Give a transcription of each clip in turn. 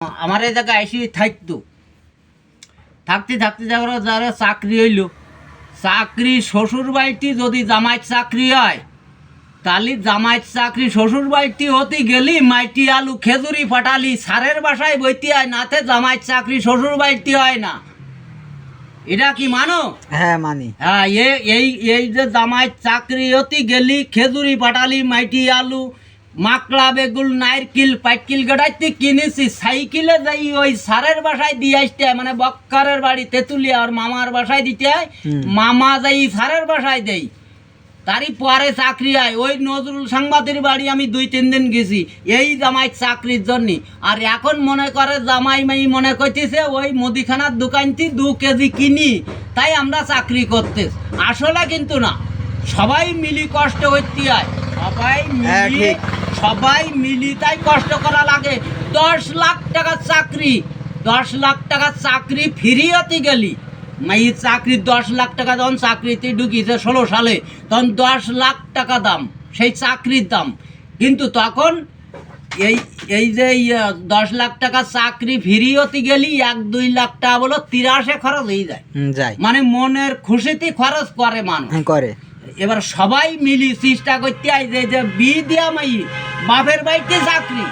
আমার এই জায়গায় এসে থাকতো। থাকতে থাকতে যারা যারা চাকরি হইল। চাকরি শ্বশুর বাড়িতে যদি জামাইত চাকরি হয় তাহলে জামাইত চাকরি শ্বশুর বাড়িতে হতে গেলি মাইটি আলু খেজুরি ফাটালি সারের বাসায় বইতে হয় নাতে জামাইত চাকরি শ্বশুর বাড়িতে হয় না। এটা কি মানো? হ্যাঁ মানি। হ্যাঁ এই এই যে জামাই চাকরি হতে গেলি খেজুরি ফাটালি মাইটি আলু মাকড়া বেগুল নারকিল পাইকিল গড়াইতে কিনেছি সাইকেলে যাই ওই সারের বাসায় দিয়ে আসতে হয়, মানে বক্কারের বাড়ি তেঁতুলিয়া আর মামার বাসায় দিতে হয় মামা যাই সারের বাসায় দেই। তারই পরে চাকরি হয়। ওই নজরুল সাংবাদের বাড়ি আমি দুই তিন দিন গেছি এই জামাই চাকরির জন্য। আর এখন মনে করে জামাই মাই মনে করতেছে ওই মুদিখানার দোকানটি দু কেজি কিনি তাই আমরা চাকরি করতে আসলে কিন্তু না সবাই মিলি কষ্ট করতে হয়। সবাই হ্যাঁ, মিলি ঠিক। সবাই মিলি তাই কষ্ট করা লাগে। দশ লাখ টাকা চাকরি দশ লাখ টাকা চাকরি ফ্রি হতে গেলি। মাই চাকরি দশ লাখ টাকা যখন চাকরিতে ঢুকিয়েছে ষোলো সালে তখন দশ লাখ টাকা দাম সেই চাকরির দাম। কিন্তু তখন এই এই যে এই, দশ লাখ টাকা চাকরি ফ্রি হতে গেলি এক দুই লাখ টাকা বলো তিরাশে খরচ হয়ে যায়। মানে মনের খুশিতে খরচ করে মানুষ। হ্যাঁ, করে। এবার সবাই মিলি চেষ্টা করতে হয় যে যে বি দিয়া মাই বাপের বাড়িতে চাকরি।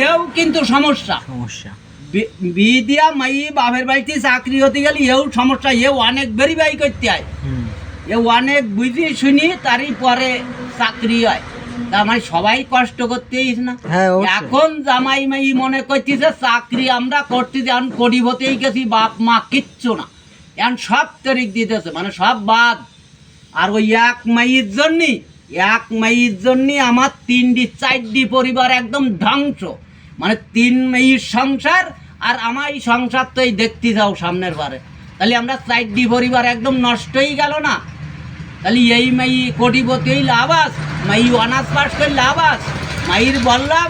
এও কিন্তু সমস্যা। সমস্যা। বি- বি দিয়া মাই বাপের বাড়িতে চাকরি হতে গেলে এও সমস্যা এও অনেক ভেরিফাই করতে হয় এ অনেক বুঝি শুনি তারই পরে চাকরি হয়। মানে সবাই কষ্ট করতেই না। হ্যাঁ এখন জামাই মাই মনে করতেছে চাকরি আমরা করতে এখন করিবতেই গেছি বাপ মা কিচ্ছু না। এখন সব তারিখ দিতেছে মানে সব বাদ। আর ওই এক মাইয়ের জন্যই এক মাইয়ের জন্যই আমার তিনটি, চারটি পরিবার একদম ধ্বংস। মানে তিন মেয়ের সংসার আর আমার এই সংসার তো এই দেখতে যাও সামনের বারে। তাহলে আমরা চারটি পরিবার একদম নষ্টই গেল না? তাহলে এই মাই কোটিপতি হইল আবাস মাই অনার্স পাস করলে আবাস মাইর বললাম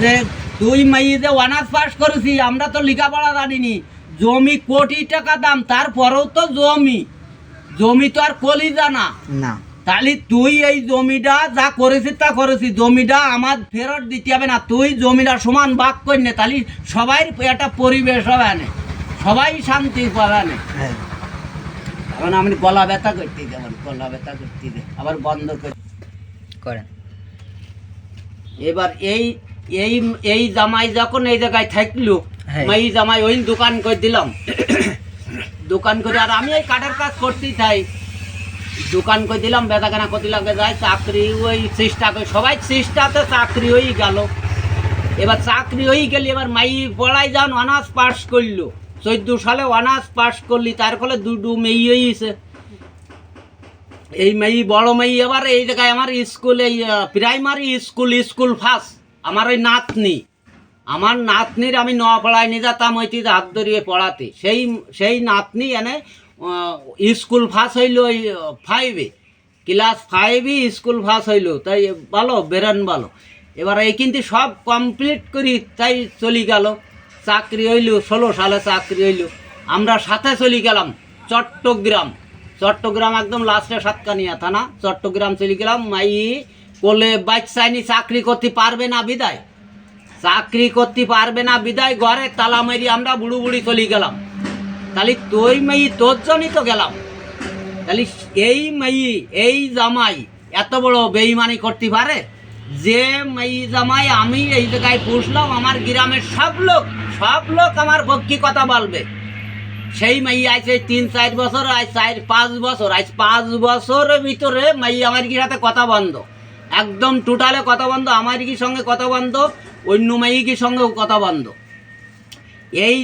যে, তুই মাই যে অনার্স পাস করেছি আমরা তো লেখাপড়া জানিনি। জমি কোটি টাকা দাম, তারপরেও তো জমি। জমি তো আর কলি জানা না। তাহলে তুই এই জমিটা যা করেছিস তা করেছিস। জমিটা আমার ফেরত দিতে হবে না। তুই জমিটা সমান ভাগ করি নে। তাহলে সবাই একটা পরিবেশ হবে না। সবাই শান্তি পাবে না। হ্যাঁ। এখন আমি গলা ব্যথা করতে যেমন গলা ব্যথা করতে দে আবার বন্ধ করে। করেন। এবার এই এই এই জামাই যখন এই জায়গায় থাকল হ্যাঁ। এই জামাই ওই দোকান করে দিলাম। দোকান করে, আর আমি এই কাঠের কাজ করতেই চাই। দোকান করে দিলাম বেদাখানা করতে লাগে যায় চাকরি, ওই চেষ্টা করে, সবাই চেষ্টাতে চাকরি হয়ে গেল। এবার চাকরি হয়ে গেলি এবার মাই পড়াই যান, অনার্স পাস করল। চোদ্দ সালে অনার্স পাস করলি, তার ফলে দুটো মেয়ে হয়েছে। এই মেয়ে, বড় মেয়ে, এবার এই জায়গায় আমার স্কুলে প্রাইমারি স্কুল স্কুল ফার্স্ট আমার ওই নাতনি। আমার নাতনির আমি নপাড়ায় নিয়ে যেতাম ওইটি হাত ধরিয়ে পড়াতে। সেই সেই নাতনি এনে স্কুল ফার্স্ট হইল ওই ফাইভে ক্লাস ফাইভই স্কুল ফার্স্ট হইল, তাই ভালো, বেরন ভালো। এবার এই কিন্তু সব কমপ্লিট করি, তাই চলে গেল। চাকরি হইল, ষোলো সালে চাকরি হইল। আমরা সাথে চলি গেলাম, চট্টগ্রাম। চট্টগ্রাম একদম লাস্টে সাতকানিয়া থানা, চট্টগ্রাম চলে গেলাম। মাই কোলে বাচ্চাইনি চাকরি করতে পারবে না বিদায়। চাকরি করতে পারবে না, বিদায় ঘরে তালা মারি আমরা বুড়ো বুড়ি চলে গেলাম। তাহলে তুই মেয়ে, তোর জন্যই তো গেলাম। তাহলে এই মেয়ে, এই জামাই এত বড় বেইমানি করতে পারে? যে মেয়ে জামাই আমি এই জায়গায় পুষলাম, আমার গ্রামের সব লোক সব লোক আমার পক্ষে কথা বলবে। সেই মেয়ে আছে তিন, চার বছর, আজ চার, পাঁচ বছর, আজ পাঁচ বছরের ভিতরে মেয়ে আমার কি সাথে কথা বন্ধ। একদম টোটালে কথা বন্ধ, আমার কি সঙ্গে কথা বন্ধ। অন্য মেয়েকির সঙ্গেও কথা বন্ধ। এই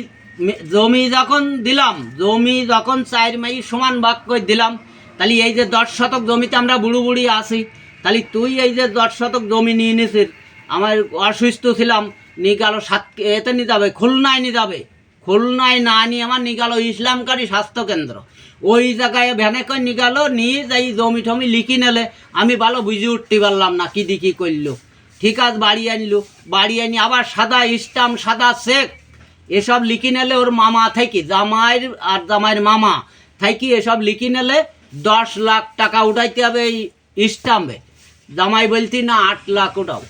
জমি যখন দিলাম, জমি যখন চার মাই সমান ভাগ করে দিলাম, তাহলে এই যে দশ শতক জমিতে আমরা বুড়ো বুড়ি আসি তাহলে তুই এই যে দশ শতক জমি নিয়ে নিছিস, আমার অসুস্থ ছিলাম নিয়ে গেল সাত এতে নিয়ে যাবে, খুলনায় নিয়ে যাবে। খুলনায় না নিয়ে আমার নিয়ে গেল ইসলামকারী স্বাস্থ্য কেন্দ্র। ওই জায়গায় ভ্যানে করে নিয়ে গেল নিয়ে যাই জমি টমি লিখি নেলে, আমি ভালো বুঝে উঠতে পারলাম না, কি দিকি করল। ঠিক আছে বাড়ি আনলো। বাড়ি আনি আবার সাদা স্টাম্প সাদা চেক এসব লিখি নিলে ওর মামা থাকি, জামাইয়ের আর জামাইয়ের মামা থাকি, এসব লিখি নিলে দশ লাখ টাকা উঠাইতে হবে এই স্টাম্পে জামাই বলতি, না, আট লাখ উঠাও।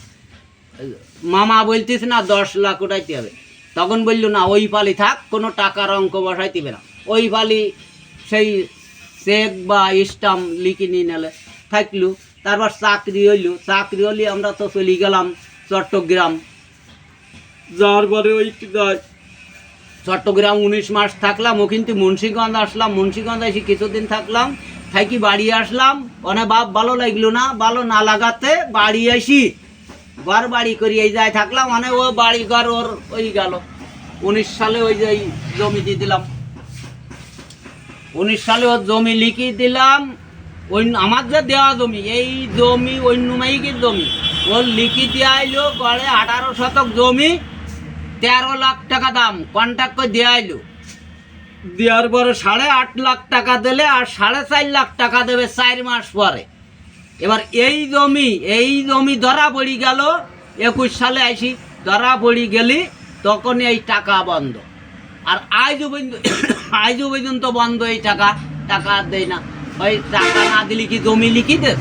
মামা বলতিস না, দশ লাখ উঠাইতে হবে। তখন বলল, না, ওই পালি থাক, কোনো টাকার অঙ্ক বসাই দিবে না। ওই পালি সেই চেক বা স্টাম্প লিখে নিয়ে নিলে। থাকলু। তারপর চাকরি হইলু। চাকরি হলি আমরা তো চলে গেলাম চট্টগ্রাম। যাওয়ার পরে ওই চট্টগ্রাম উনিশ মাস থাকলাম ও কিন্তু মুন্সিগঞ্জ আসলাম। মুন্সিগঞ্জ এসে কিছুদিন থাকলাম থাকি বাড়ি আসলাম। অনেক বাপ ভালো লাগল না? ভালো না লাগাতে বাড়ি আসি ঘর বাড়ি করি এই যায় থাকলাম মানে ও বাড়ি ঘর ওর ওই গেল। উনিশ সালে ওই যে জমি দিয়ে দিলাম। উনিশ সালে ওর জমি লিখি দিলাম ওই আমার যে দেওয়া জমি, এই জমি অন্য মাইকের জমি। ওর লিখি দেওয়া আইলো, গড়ে আঠারো শতক জমি, তেরো লাখ টাকা দাম কন্ট্রাক্ট করে দেওয়া আইলো। দেওয়ার পরে সাড়ে আট লাখ টাকা দিলে আর সাড়ে চার লাখ টাকা দেবে চার মাস পরে। এবার এই জমি এই জমি ধরা পড়ি গেল, একুশ সালে আইসি, ধরা পড়ি গেলি তখন এই টাকা বন্ধ। আর আজও পর্যন্ত আজও পর্যন্ত বন্ধ এই টাকা টাকা আর দেয় না। ওই টাকা না দিলে কি জমি লিখি দে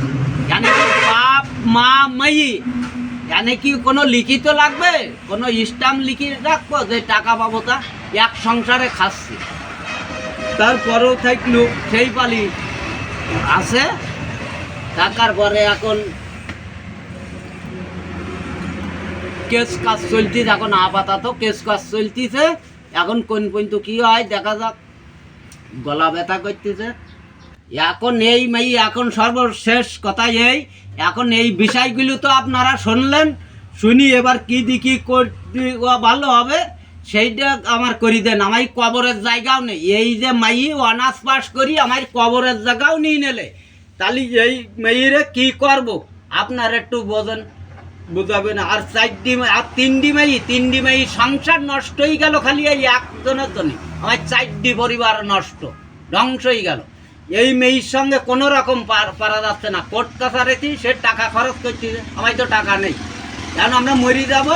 জানে বাপ, মা, মাই। জানে কি কোনো লিখিত লাগবে? কোনো স্টাম্প লিখি রাখব যে টাকা পাবো তা? এক সংসারে খাচ্ছি। তারপরেও থাকল সেই পালি আছে? থাকার পরে এখন কেস কাজ চলতিছে, এখন আপাতত কেস কাজ চলতিছে। এখন কোন পর্যন্ত কি হয়, দেখা যাক। গলা ব্যথা করতেছে। এখন এই মাই এখন সর্বশেষ কথা এই। এখন এই বিষয়গুলো তো আপনারা শুনলেন। শুনি এবার কি দিকি ভালো হবে, সেইটা আমার করি দেন। আমার কবরের জায়গাও নেই। এই যে মাই অনার্স পাস করি, আমার কবরের জায়গাও নিয়ে নেলে। তাহলে এই মেয়েরে কি করব? আপনার একটু বোঝেন, বুঝাবেন। আর চারটি আর তিনটি মেয়ে তিনটি মেয়ে সংসার নষ্ট হয়ে গেল খালি এই একজনের জন্য। আমার চারটি পরিবার নষ্ট, ধ্বংস হয়ে গেল। এই মেয়ের সঙ্গে কোনো রকম পার যাচ্ছে না। কোর্ট কাছারেছি সে টাকা খরচ করছি। আমার তো টাকা নেই। কেন আমরা মরি যাব,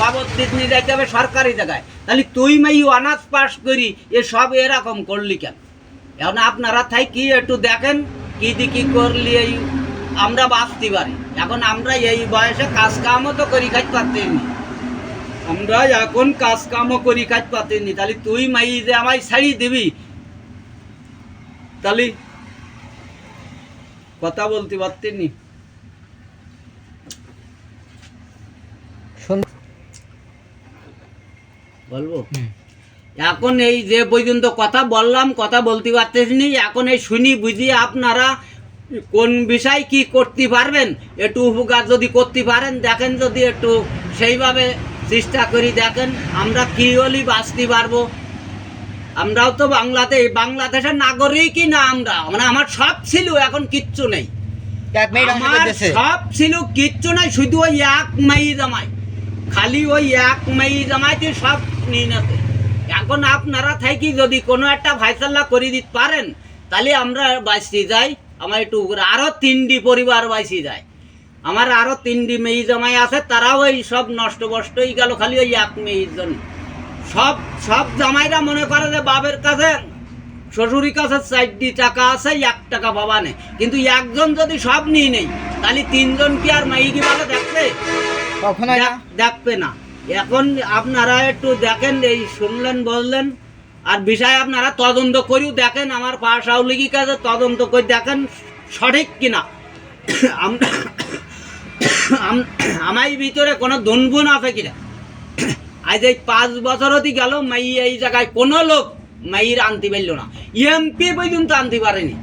বাবদ নিয়ে যাইতে হবে সরকারি জায়গায়। তাহলে তুই মেয়ে অনার্স পাস করি, এ সব এরকম করলি কেন? এখন আপনারা থাই কি একটু দেখেন, কি দিকি করলি এই আমরা বাঁচতে পারি। এখন আমরা এই বয়সে কাজ কামও তো করি খাইতে পারতেনি আমরা এখন কাজ কামও করি খাইতে পারতেনি তাহলে তুই মাই যে আমায় ছাড়ি দিবি তাহলে কথা বলতে পারতেনি বলব? এখন এই যে পর্যন্ত কথা বললাম কথা বলতে পারতেছি এখন এই শুনি বুঝি আপনারা কোন বিষয় কি করতে পারবেন? একটু উপকার যদি করতে পারেন দেখেন যদি একটু সেইভাবে চেষ্টা করি দেখেন আমরা কি হলি বাঁচতে পারব। আমরাও তো বাংলাতে বাংলাদেশের নাগরিকই না আমরা। মানে আমার সব ছিল এখন কিচ্ছু নেই। আমার সব ছিল কিচ্ছু নাই শুধু ওই এক মাই জামাই। খালি ওই এক মাই জামাইতে সব নিয়ে নেতে এখন আপনারা থাকি যদি কোনো একটা ফাইসাল্লা করে দিতে পারেন তাহলে আমরা বাঁচতে যাই আমার একটু আরও তিনটি পরিবার বাঁচি যায়। আমার আরও তিনটি মেয়ে জামাই আছে তারাও এই সব নষ্ট বষ্ট হয়ে গেল খালি ওই এক মেয়ের জন্য। সব সব জামাইরা মনে করে যে বাবের কাছে শ্বশুরের কাছে চারটি টাকা আছে এক টাকা বাবা নেই। কিন্তু একজন যদি সব নিয়ে নেই তাহলে তিনজন কি আর মাই কি বলে দেখবে? কখনো দেখবে না। এখন আপনারা একটু দেখেন এই শুনলেন বললেন আর বিষয়ে আপনারা তদন্ত করেও দেখেন আমার পাশ আউলিগি কাছে তদন্ত করে দেখেন সঠিক কিনা। আম- আম- আমার ভিতরে কোনো দুনগুণ আছে কিনা? আজ এই পাঁচ বছর অতি গেল, মাই এই জায়গায় কোনো লোক মাইর আনতে পারল না। এমপি পর্যন্ত আনতে পারেনি।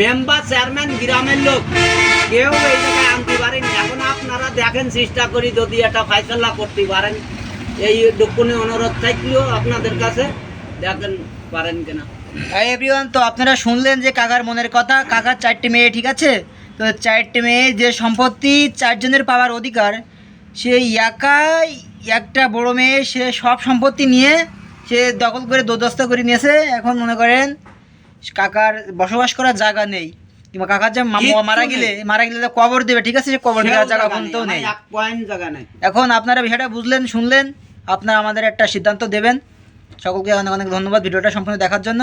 মেম্বার, চেয়ারম্যান, গ্রামের লোক, কেউ এই জায়গায় আনতে পারেনি। এখন আপনারা দেখেন, চেষ্টা করি যদি একটা ফাইসলা করতে পারেন। এই দুপুনি অনুরোধ থাকলেও আপনাদের কাছে দেখেন পারেন কিনা। তো আপনারা শুনলেন যে কাকার মনের কথা। কাকার চারটে মেয়ে, ঠিক আছে? তো চারটে মেয়ে যে সম্পত্তি, চারজনের পাওয়ার অধিকার, সেই একাই একটা বড় মেয়ে সে সব সম্পত্তি নিয়ে সে দখল করে দোদস্ত করে নিয়েছে। এখন মনে করেন কাকার বসবাস করার জায়গা নেই। কিংবা কাকার যে মারা গেলে মারা গেলে কবর দেবে ঠিক আছে? সে কবর দেওয়ার জায়গা পয়েন্ট জায়গা নেই। এখন আপনারা বিষয়টা বুঝলেন শুনলেন আপনারা আমাদের একটা সিদ্ধান্ত দেবেন। সকলকে অনেক অনেক ধন্যবাদ ভিডিওটা সম্পূর্ণ দেখার জন্য।